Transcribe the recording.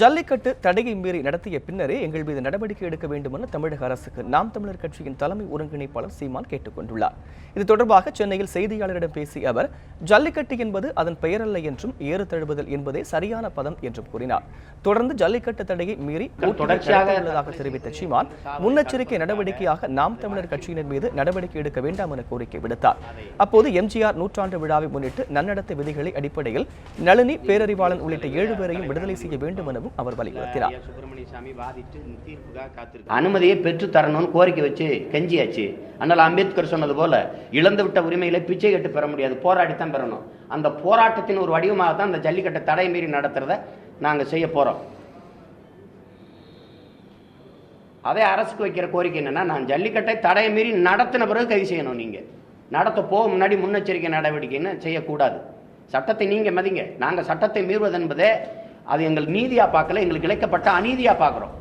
ஜல்லிக்கட்டு தடையை மீறி நடத்திய பின்னரே எங்கள் மீது நடவடிக்கை எடுக்க வேண்டும் என தமிழக அரசுக்கு நாம் தமிழர் கட்சியின் தலைமை ஒருங்கிணைப்பாளர் சீமான் கேட்டுக் கொண்டுள்ளார் இது தொடர்பாக சென்னையில் செய்தியாளரிடம் பேசிய அவர் ஜல்லிக்கட்டு என்பது அதன் பெயரல்ல என்றும் ஏறு தழுவுதல் என்பதே சரியான பதம் என்றும் கூறினார். தொடர்ந்து ஜல்லிக்கட்டு தடையை மீறி உள்ளதாக தெரிவித்த சீமான் முன்னெச்சரிக்கை நடவடிக்கையாக நாம் தமிழர் கட்சியினர் மீது நடவடிக்கை எடுக்க வேண்டாம் என கோரிக்கை விடுத்தார். அப்போது எம்ஜிஆர் நூற்றாண்டு விழாவை முன்னிட்டு நன்னடத்தை விதிகளை அடிப்படையில் நளினி பேரறிவாளன் உள்ளிட்ட ஏழு பேரையும் விடுதலை செய்ய வேண்டும் எனவும் அவர் வலியுறுத்தினார் அனுமதியை பெற்று தரணும்னு கோரிக்கை வச்சு கெஞ்சியாச்சு. அதனால அம்பேத்கர் சொன்னது போல இழந்து விட்ட உரிமைகளை பிச்சை கட்டு பெற முடியாது போராடித்தான் பெறணும். அந்த போராட்டத்தின் ஒரு வடிவமாக தான் அந்த ஜல்லிக்கட்டை தடை மீறி நடத்துறத நாங்க செய்ய போறோம். அதே அரசுக்கு வைக்கிற கோரிக்கை என்னன்னா நான் ஜல்லிக்கட்டை தடை மீறி நடத்தின பிறகு கைது செய்யணும் நீங்க. நடத்த போக முன்னாடி முன்னெச்சரிக்கை நடவடிக்கைன்னு செய்யக்கூடாது. சட்டத்தை நீங்க மதிங்க. நாங்க சட்டத்தை மீறுவது என்பதே அது எங்கள் நீதியாக பார்க்கல எங்களுக்கு இழைக்கப்பட்ட அநீதியாக பார்க்குறோம்.